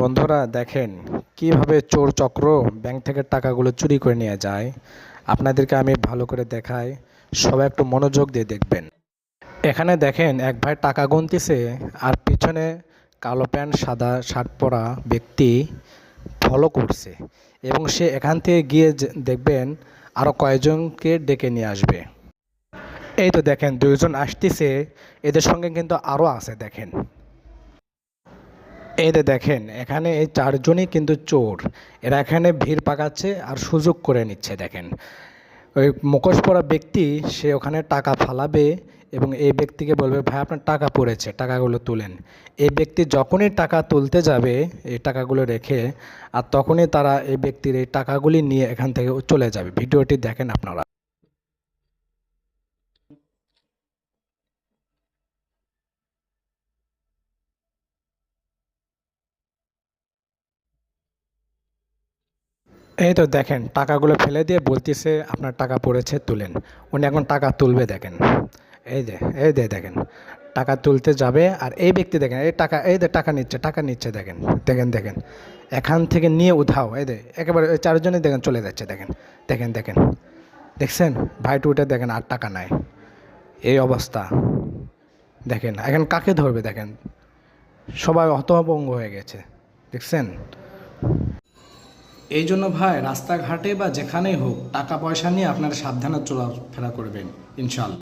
বন্ধুরা, দেখেন কীভাবে চোর চক্র ব্যাংক থেকে টাকাগুলো চুরি করে নিয়ে যায়। আপনাদেরকে আমি ভালো করে দেখাই। সবাই একটু মনোযোগ দিয়ে দেখবেন। এখানে দেখেন, এক ভাই টাকা গুনতেছে আর পিছনে কালো প্যান্ট, সাদা শার্ট পরা ব্যক্তি ফলো করছে এবং সে এখান থেকে গিয়ে দেখবেন আরও কয়েকজনকে ডেকে নিয়ে আসবে। এই তো দেখেন, দুইজন আসতেছে। এদের সঙ্গে কিন্তু আরও আছে, দেখেন। যে দেখেন, এখানে এই চারজনই কিন্তু চোর। এরা এখানে ভিড় পাকাচ্ছে আর সুযোগ করে নিচ্ছে, দেখেন। ওই মুখোশ পরা ব্যক্তি, সে ওখানে টাকা ফালাবে এবং এই ব্যক্তিকে বলবে, ভাই, আপনার টাকা পড়েছে, টাকাগুলো তুলেন। এই ব্যক্তি যখনই টাকা তুলতে যাবে, এই টাকাগুলো রেখে, আর তখনই তারা এই ব্যক্তির এই টাকাগুলি নিয়ে এখান থেকে চলে যাবে। ভিডিওটি দেখেন আপনারা। এই তো দেখেন, টাকাগুলো ফেলে দিয়ে বলতেছে আপনার টাকা পড়েছে, তুলেন। উনি এখন টাকা তুলবে, দেখেন। এই যে, এই দে দেখেন, টাকা তুলতে যাবে আর এই ব্যক্তি দেখেন, এই টাকা, এই দে টাকা নিচ্ছে টাকা নিচ্ছে, দেখেন দেখেন দেখেন। এখান থেকে নিয়ে উঠাও এই দে একেবারে ওই চারজনই দেখেন চলে যাচ্ছে, দেখেন দেখেন দেখেন। দেখছেন? ভাই টুটে দেখেন আর টাকা নাই। এই অবস্থা। দেখেন, এখন কাকে ধরবে, দেখেন? সবাই হতভম্ব হয়ে গেছে। দেখছেন? এই জন্য ভাই, রাস্তাঘাটে বা যেখানেই হোক টাকা পয়সা নিয়ে আপনারা সাবধানে চলাফেরা করবেন, ইনশাল্লাহ।